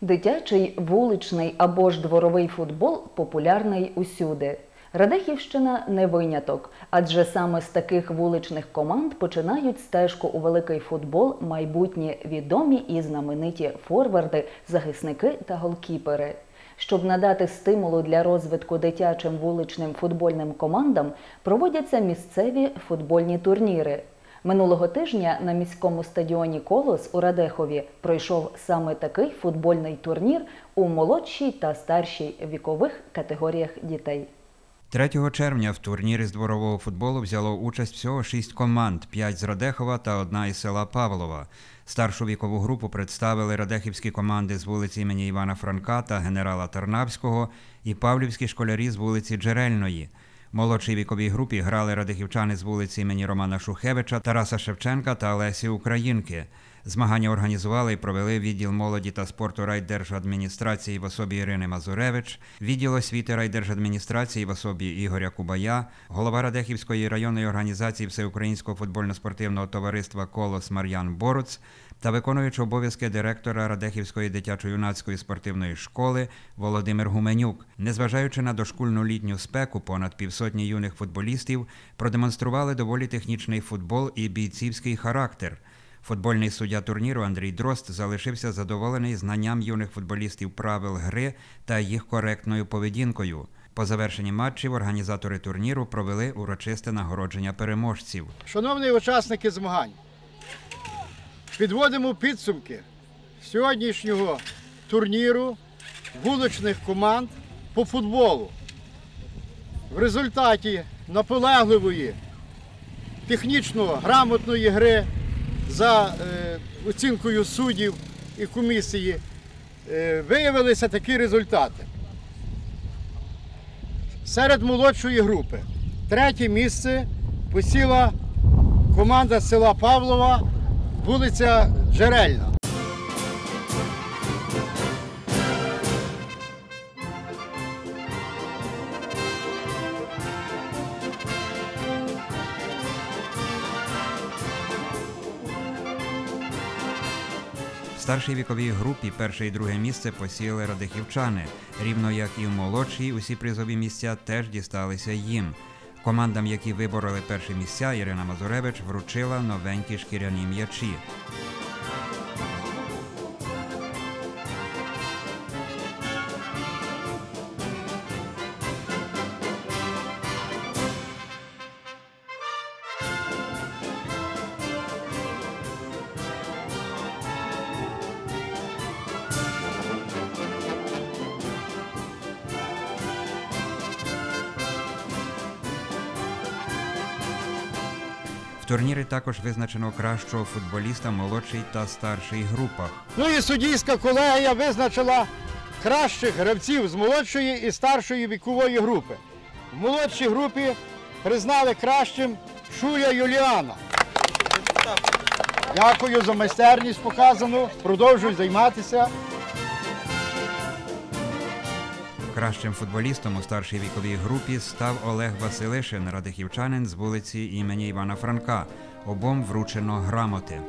Дитячий, вуличний або ж дворовий футбол популярний усюди. Радехівщина не виняток, адже саме з таких вуличних команд починають стежку у великий футбол майбутні відомі і знамениті форварди, захисники та голкіпери. Щоб надати стимулу для розвитку дитячим вуличним футбольним командам, проводяться місцеві футбольні турніри. Минулого тижня на міському стадіоні Колос у Радехові пройшов саме такий футбольний турнір у молодшій та старшій вікових категоріях дітей. 3 червня в турнірі з дворового футболу взяло участь всього шість команд: п'ять з Радехова та одна із села Павлова. Старшу вікову групу представили радехівські команди з вулиці імені Івана Франка та генерала Тарнавського і павлівські школярі з вулиці Джерельної. Молодшій віковій групі грали радихівчани з вулиці імені Романа Шухевича, Тараса Шевченка та Олесі Українки. Змагання організували і провели відділ молоді та спорту райдержадміністрації в особі Ірини Мазуревич, відділ освіти райдержадміністрації в особі Ігоря Кубая, голова Радехівської районної організації Всеукраїнського футбольно-спортивного товариства Колос Мар'ян Боруц та виконуючи обов'язки директора Радехівської дитячо-юнацької спортивної школи Володимир Гуменюк. Незважаючи на дошкульну літню спеку, понад півсотні юних футболістів продемонстрували доволі технічний футбол і бійцівський характер. Футбольний суддя турніру Андрій Дрозд залишився задоволений знанням юних футболістів правил гри та їх коректною поведінкою. По завершенні матчів організатори турніру провели урочисте нагородження переможців. Шановні учасники змагань, підводимо підсумки сьогоднішнього турніру вуличних команд по футболу. В результаті наполегливої, технічно грамотної гри за е, оцінкою суддів і комісії е, виявилися такі результати. Серед молодшої групи третє місце посіла команда села Павлова, вулиця Джерельна. Старшій віковій групі перше і друге місце посіяли радихівчани, рівно як і в молодшій, усі призові місця теж дісталися їм. Командам, які вибороли перші місця, Ірина Мазуревич вручила новенькі шкіряні м'ячі. В турнірі також визначено кращого футболіста молодшій та старшій групах. Ну і суддійська колегія визначила кращих гравців з молодшої і старшої вікової групи. В молодшій групі признали кращим Шуя Юліана. Дякую за майстерність показану. Продовжуй займатися. Кращим футболістом у старшій віковій групі став Олег Василишин, радихівчанин з вулиці імені Івана Франка. Обом вручено грамоти.